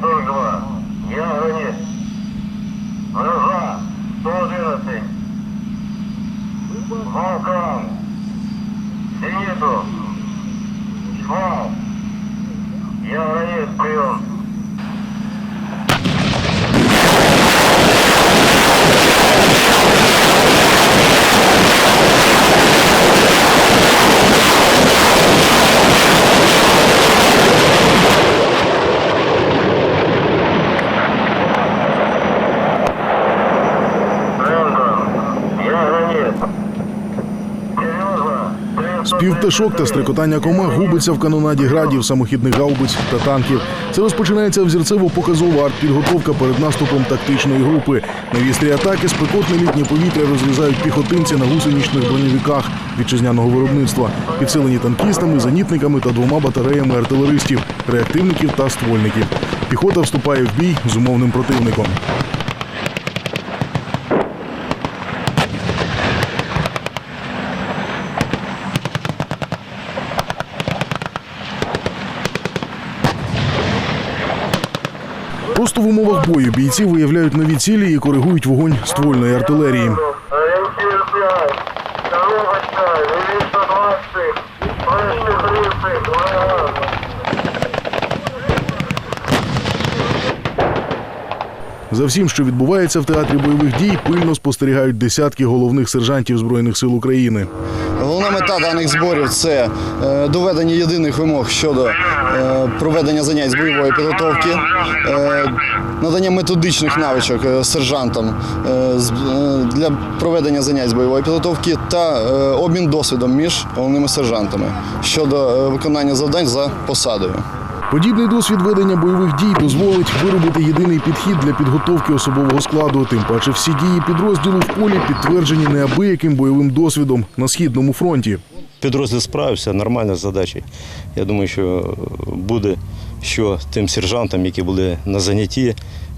142. Я границ. Гроза 111. Волкан. Зениту. Швал. Я границ, Спів пташок та стрикотання комах губиться в канонаді градів, самохідних гаубиць та танків. Це розпочинається взірцево-показова артпідготовка перед наступом тактичної групи. На вістрі атаки спекотне літнє повітря розрізають піхотинці на гусеничних броньовиках вітчизняного виробництва, підсилені танкістами, зенітниками та двома батареями артилеристів, реактивників та ствольників. Піхота вступає в бій з умовним противником. Просто в умовах бою бійці виявляють нові цілі і коригують вогонь ствольної артилерії. Ориентир 5. Коробочка. Левит 120. Слышь, 30. Врага. За всім, що відбувається в театрі бойових дій, пильно спостерігають десятки головних сержантів збройних сил України. Головна мета даних зборів це е, доведення єдиних вимог щодо е, проведення занять з бойової підготовки, е, надання методичних навичок сержантам для проведення занять з бойової підготовки та обмін досвідом між головними сержантами щодо виконання завдань за посадою. Подібний досвід ведення бойових дій дозволить виробити єдиний підхід для підготовки особового складу. Тим паче всі дії підрозділу в полі підтверджені неабияким бойовим досвідом на східному фронті. Підрозділ справився нормально з задачею. Я думаю, що буде що тим сержантам, які були на занятті,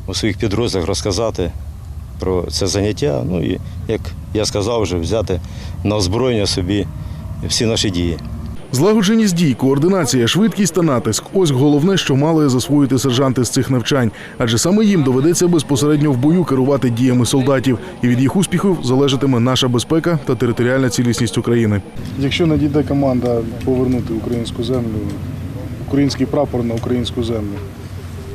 у своїх підрозділах розказати про це заняття. Ну і як я сказав, вже взяти на озброєння собі всі наші дії. Злагодженість дій, координація, швидкість та натиск ось головне, що мали засвоїти сержанти з цих навчань, адже саме їм доведеться безпосередньо в бою керувати діями солдатів, і від їх успіхів залежатиме наша безпека та територіальна цілісність України. Якщо надійде команда повернути українську землю, український прапор на українську землю,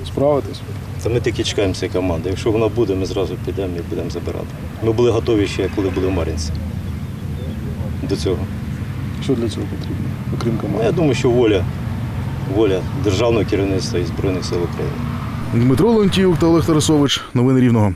справитись? Та ми тільки чекаємо цієї команди. Якщо вона буде, ми зразу підемо і будемо забирати. Ми були готові ще, коли були в Мар'їнці. До цього. Що для цього потрібно, окрім Ну, команди? я думаю, що воля, воля державного керівництва і Збройних сил України. Дмитро Лонтіюк та Олег Тарасович. Новини Рівного.